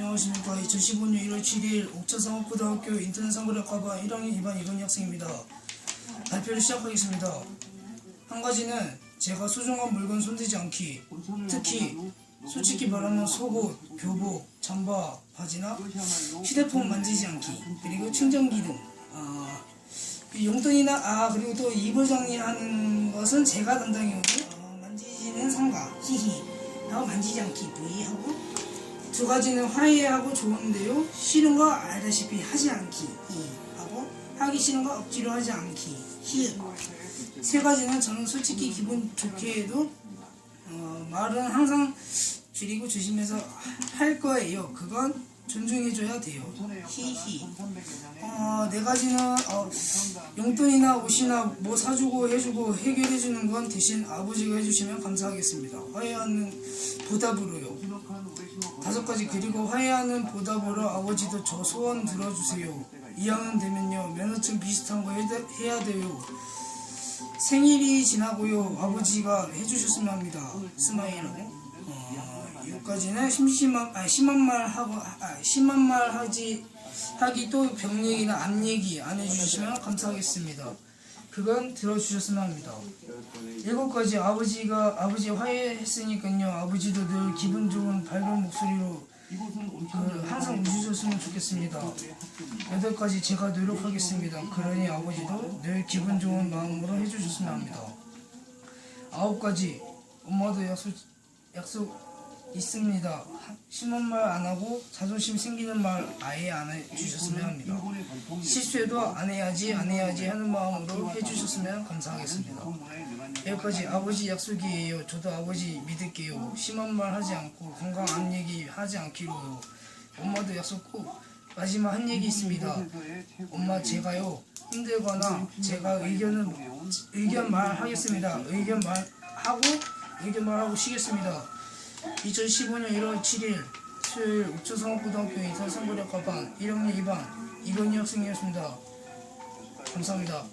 안녕하십니까. 2015년 1월 7일 옥천상업고등학교 인터넷 상고력과반 1학년 2반 이건희 학생입니다. 발표를 시작하겠습니다. 한 가지는 제가 소중한 물건 손대지 않기, 특히 솔직히 말하면 속옷, 교복, 잠바, 바지나 휴대폰 만지지 않기, 그리고 충전기 등 아, 그 용돈이나 아 그리고 또 이불 정리하는 것은 제가 담당이고 어, 만지지는 상가 히히 하고 만지지 않기 V 하고 두 가지는 화해하고 좋은데요. 싫은 거 알다시피 하지 않기 이 하고 하기 싫은 거 억지로 하지 않기 히세 가지는 저는 솔직히 기분 좋게 해도 어, 말은 항상 줄이고 조심해서 할 거예요. 그건 존중해줘야 돼요. 히히. 어, 네 가지는 어, 용돈이나 옷이나 뭐 사주고 해주고 해결해주는 건 대신 아버지가 해주시면 감사하겠습니다. 화해하는 보답으로요. 다섯 가지 그리고 화해하는 보답으로 아버지도 저 소원 들어주세요. 2학년 되면요 면허증 비슷한 거 해야, 돼요. 생일이 지나고요 아버지가 해주셨으면 합니다. 스마일하고 어, 이것까지는 심심한 아 심한 말 하고 아 심한 말 하지 하기 또 병 얘기나 앞 얘기 안 해주시면 감사하겠습니다. 그건 들어주셨으면 합니다. 일곱 가지 아버지가 아버지 화해했으니까요. 아버지도 늘 기분 좋은 밝은 목소리로 그 항상 웃으셨으면 좋겠습니다. 여덟 가지 제가 노력하겠습니다. 그러니 아버지도 늘 기분 좋은 마음으로 해주셨으면 합니다. 아홉 가지 엄마도 약속 약속 있습니다. 심한 말 안 하고 자존심 생기는 말 아예 안 해주셨으면 합니다. 실수해도 안 해야지 안 해야지 하는 마음으로 해주셨으면 감사하겠습니다. 여기까지 아버지 약속이에요. 저도 아버지 믿을게요. 심한 말 하지 않고 건강 안 얘기 하지 않기로요. 엄마도 약속 꼭 마지막 한 얘기 있습니다. 엄마 제가요 힘들거나 제가 의견을 의견 말하겠습니다. 의견 말하고 의견 말하고 쉬겠습니다. 2015년 1월 7일 수요일 옥천성업고등학교 인사상고력 과반 1학년 2반 이건희 학생이었습니다. 감사합니다.